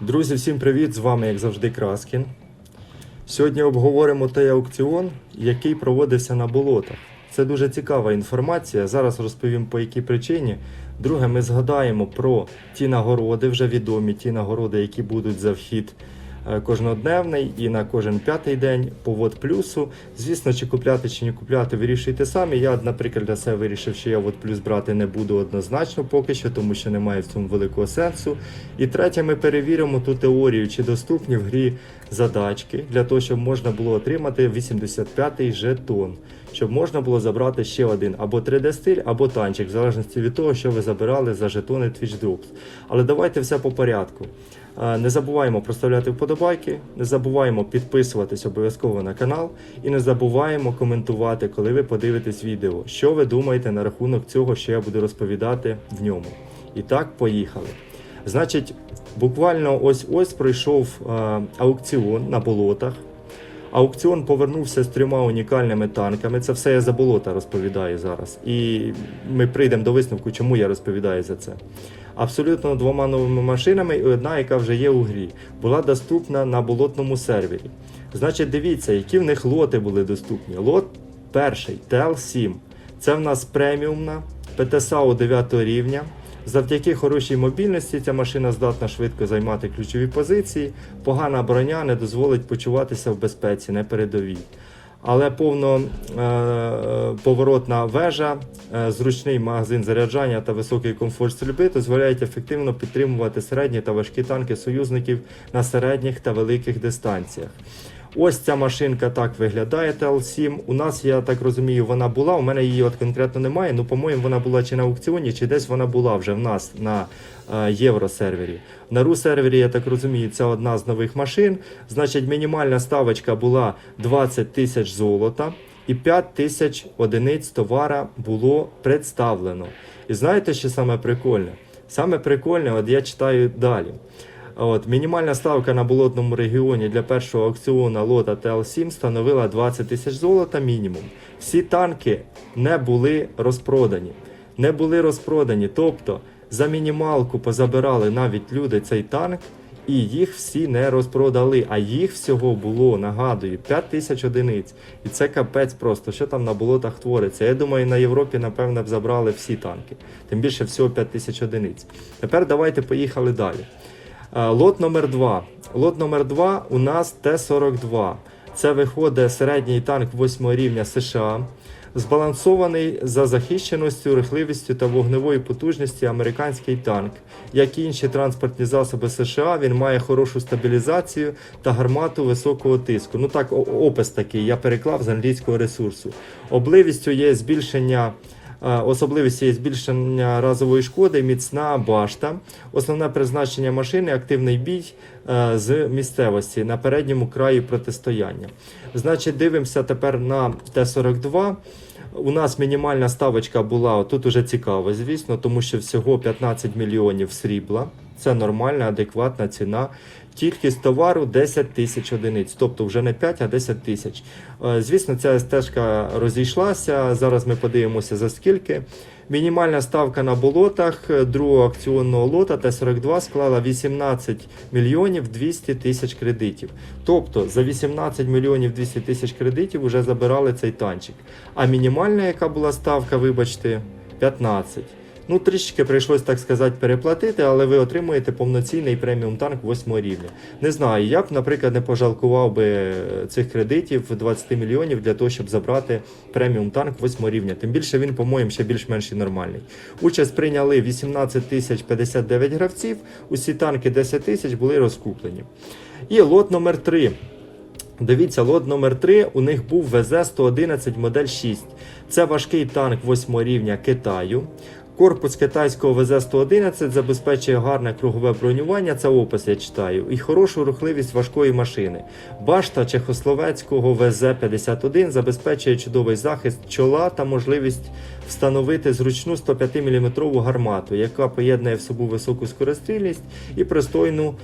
Друзі, всім привіт! З вами, як завжди, Краскін. Сьогодні обговоримо той аукціон, який проводився на болотах. Це дуже цікава інформація. Зараз розповім по якій причині. Друге, ми згадаємо про ті нагороди, вже відомі ті нагороди, які будуть за вхід кожнодневний і на кожен п'ятий день по вод плюсу. Звісно, чи купляти, чи не купляти, вирішуйте самі. Я, наприклад, для себе вирішив, що я вод плюс брати не буду однозначно поки що, тому що немає в цьому великого сенсу. І третє, ми перевіримо ту теорію, чи доступні в грі задачки для того, щоб можна було отримати 85-й жетон, щоб можна було забрати ще один або 3D-стиль, або танчик, в залежності від того, що ви забирали за жетони Twitch Drops. Але давайте все по порядку. Не забуваємо проставляти вподобайки, не забуваємо підписуватись обов'язково на канал і не забуваємо коментувати, коли ви подивитесь відео, що ви думаєте на рахунок цього, що я буду розповідати в ньому. І так, поїхали. Значить, буквально ось ось пройшов аукціон на болотах. Аукціон повернувся з трьома унікальними танками. Це все я за болота розповідаю зараз. І ми прийдемо до висновку, чому я розповідаю за це. Абсолютно двома новими машинами і одна, яка вже є у грі, була доступна на болотному сервері. Значить, дивіться, які в них лоти були доступні. Лот перший TL7. Це в нас преміумна ПТСАУ 9 рівня. Завдяки хорошій мобільності ця машина здатна швидко займати ключові позиції. Погана броня не дозволить почуватися в безпеці, не передовій. Але повно е, вежа, е, зручний магазин заряджання та високий комфорт стрільби дозволяють ефективно підтримувати середні та важкі танки союзників на середніх та великих дистанціях. Ось ця машинка так виглядає TL7. У нас, я так розумію, вона була. У мене її от конкретно немає. Ну, по-моєму, вона була чи на аукціоні, чи десь вона була вже в нас на е, євросервері. На ру-сервері, я так розумію, це одна з нових машин. Значить, мінімальна ставочка була 20 тисяч золота і 5 тисяч одиниць товара було представлено. І знаєте, що саме прикольне? Саме прикольне, от я читаю далі. От, мінімальна ставка на болотному регіоні для першого аукціону лота ТЛ-7 становила 20 тисяч золота мінімум. Всі танки не були розпродані. Не були розпродані. Тобто за мінімалку позабирали навіть люди цей танк, і їх всі не розпродали. А їх всього було, нагадую, 5 тисяч одиниць. І це капець просто, що там на болотах твориться. Я думаю, на Європі, напевно, б забрали всі танки. Тим більше всього 5 тисяч одиниць. Тепер давайте поїхали далі. Е, Лот номер 2. Лот номер 2 у нас Т-42. Це виходить середній танк 8 рівня США. Збалансований за захищеністю, рухливістю та вогневою потужністю американський танк. Як і інші транспортні засоби США, він має хорошу стабілізацію та гармату високого тиску. Ну так, опис такий, я переклав з англійського ресурсу. Обливістю є збільшення. Е, Особливістю є збільшення разової шкоди, міцна башта. Основне призначення машини активний бій е, з місцевості на передньому краї протистояння. Значить, дивимося тепер на Т-42. У нас мінімальна ставочка була тут уже цікаво, звісно, тому що всього 15 мільйонів срібла. Це нормальна, адекватна ціна. Кількість товару 10 тисяч одиниць, тобто вже не 5, а 10 тисяч. Е, Звісно, ця стежка розійшлася. Зараз ми подивимося за скільки. Мінімальна ставка на болотах е, другого акціонного лота Т-42 склала 18 мільйонів 200 тисяч кредитів. Тобто за 18 мільйонів 200 тисяч кредитів вже забирали цей танчик. А мінімальна, яка була ставка, вибачте, 15. Ну, трішки прийшлось, так сказати, переплатити, але ви отримуєте повноцінний преміум танк 8 рівня. Не знаю, я б, наприклад, не пожалкував би е, цих кредитів 20 мільйонів для того, щоб забрати преміум танк 8 рівня. Тим більше він, по-моєму, ще більш-менш нормальний. Участь прийняли 18 тисяч 59 гравців, усі танки 10 тисяч були розкуплені. І лот номер 3. Дивіться, лот номер 3 у них був ВЗ-111 модель 6. Це важкий танк 8 рівня Китаю. Корпус китайського ВЗ-111 забезпечує гарне кругове бронювання, це опис я читаю, і хорошу рухливість важкої машини. Башта чехословецького ВЗ-51 забезпечує чудовий захист чола та можливість встановити зручну 105 мм гармату, яка поєднує в собі високу скорострільність і пристойну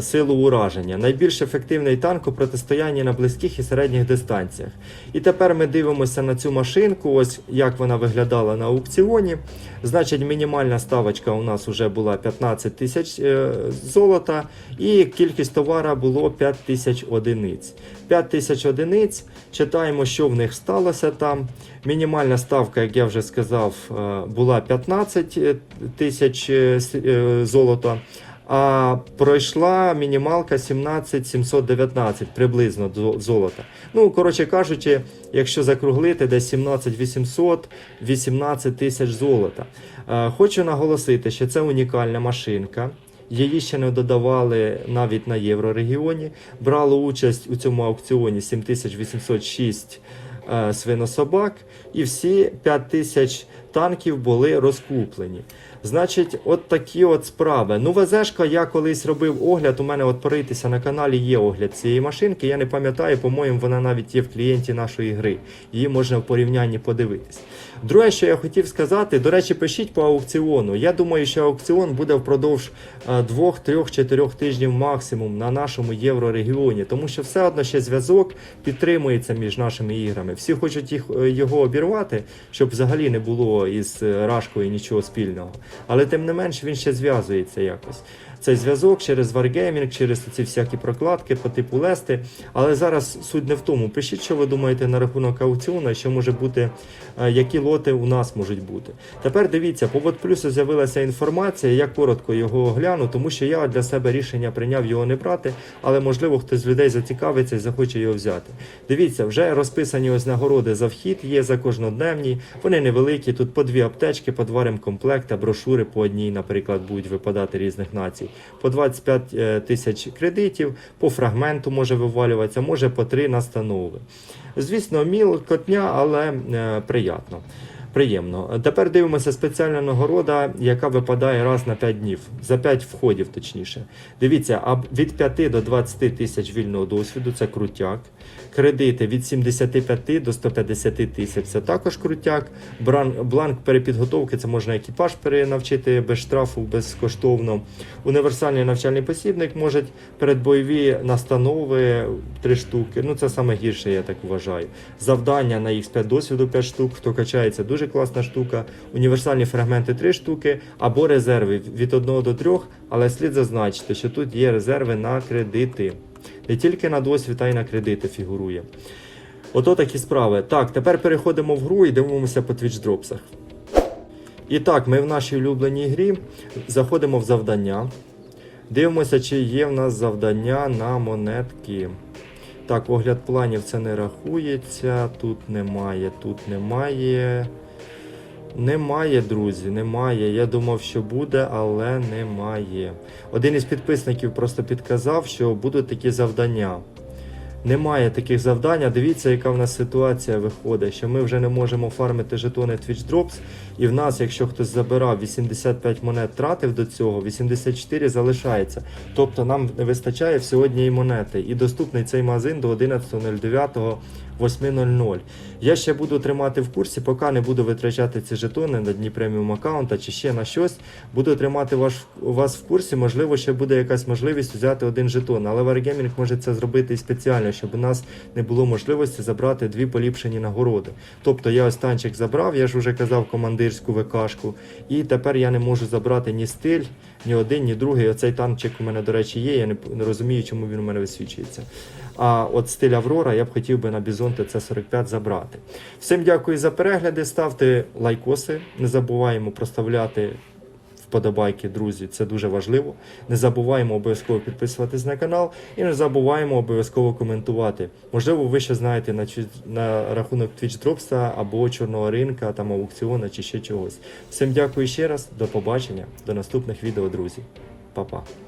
силу ураження. Найбільш ефективний танк у протистоянні на близьких і середніх дистанціях. І тепер ми дивимося на цю машинку, ось як вона виглядала на аукціоні. Значить, мінімальна ставочка у нас вже була 15 тисяч е, золота, і кількість товара було 5 тисяч одиниць. 5 тисяч одиниць. Читаємо, що в них сталося там. Мінімальна ставка, як я вже сказав, е, була 15 тисяч е, е, золота. А пройшла мінімалка 17 719 приблизно до золота. Ну, коротше кажучи, якщо закруглити, десь 17 800, 18 тисяч золота. Е, Хочу наголосити, що це унікальна машинка. Її ще не додавали навіть на єврорегіоні. Брало участь у цьому аукціоні 7806 е, свинособак, і всі 5000 танків були розкуплені. Значить, от такі от справи. Ну, ВЗшка, я колись робив огляд. У мене от поритися на каналі є огляд цієї машинки. Я не пам'ятаю, по-моєму, вона навіть є в клієнті нашої гри. Її можна в порівнянні подивитись. Друге, що я хотів сказати, до речі, пишіть по аукціону. Я думаю, що аукціон буде впродовж е, двох, трьох, чотирьох тижнів максимум на нашому єврорегіоні, тому що все одно ще зв'язок підтримується між нашими іграми. Всі хочуть їх, е, його обірвати, щоб взагалі не було із е, Рашкою нічого спільного. Але тим не менш він ще зв'язується якось. Цей зв'язок через Wargaming, через ці всякі прокладки по типу Лести. Але зараз суть не в тому. Пишіть, що ви думаєте на рахунок аукціону, що може бути, е, які лоти у нас можуть бути. Тепер дивіться, по плюсу з'явилася інформація. Я коротко його огляну, тому що я для себе рішення прийняв його не брати, але можливо хтось з людей зацікавиться і захоче його взяти. Дивіться, вже розписані ось нагороди за вхід, є за кожнодневні. Вони невеликі. Тут по дві аптечки, по два ремкомплекта, брошури по одній, наприклад, будуть випадати різних націй. По 25 е, тисяч кредитів, по фрагменту може вивалюватися, може по три настанови. Звісно, мілкотня, але е, приємно. Тепер дивимося спеціальна нагорода, яка випадає раз на 5 днів, за 5 входів, точніше. Дивіться, від 5 до 20 тисяч вільного досвіду це крутяк. Кредити від 75 до 150 тисяч це також крутяк. Бланк перепідготовки це можна екіпаж перенавчити без штрафу, безкоштовно. Універсальний навчальний посібник можуть передбойові настанови 3 штуки. Ну це саме гірше, я так вважаю. Завдання на X5 досвіду 5 штук. Хто качається, дуже класна штука. Універсальні фрагменти 3 штуки або резерви від 1 до 3, але слід зазначити, що тут є резерви на кредити. Не тільки на досвід, а й на кредити фігурує. Ото такі справи. Так, тепер переходимо в гру і дивимося по Twitch дропсах. І так, ми в нашій улюбленій грі заходимо в завдання. Дивимося, чи є в нас завдання на монетки. Так, огляд планів це не рахується. Тут немає, тут немає. Немає, друзі, немає. Я думав, що буде, але немає. Один із підписників просто підказав, що будуть такі завдання. Немає таких завдань. Дивіться, яка в нас ситуація виходить, що ми вже не можемо фармити жетони Twitch Drops. І в нас, якщо хтось забирав 85 монет, тратив до цього, 84 залишається. Тобто нам не вистачає всього однієї монети. І доступний цей магазин до 11.09. 8.00. Я ще буду тримати в курсі, поки не буду витрачати ці жетони на дні преміум аккаунта чи ще на щось. Буду тримати ваш, вас в курсі. Можливо, ще буде якась можливість взяти один жетон. Але Wargaming може це зробити і спеціально, щоб у нас не було можливості забрати дві поліпшені нагороди. Тобто я ось танчик забрав, я ж вже казав командирську ВКшку, і тепер я не можу забрати ні стиль, ні один, ні другий. Оцей танчик у мене, до речі, є. Я не, розумію, чому він у мене висвічується. А от стиль Аврора я б хотів би на Бізон ТЦ-45 забрати. Всім дякую за перегляди. Ставте лайкоси. Не забуваємо проставляти вподобайки, друзі. Це дуже важливо. Не забуваємо обов'язково підписуватись на канал і не забуваємо обов'язково коментувати. Можливо, ви ще знаєте на, на рахунок Twitch Dropsa або чорного ринка, там аукціона чи ще чогось. Всім дякую ще раз. До побачення, до наступних відео, друзі. Па-па.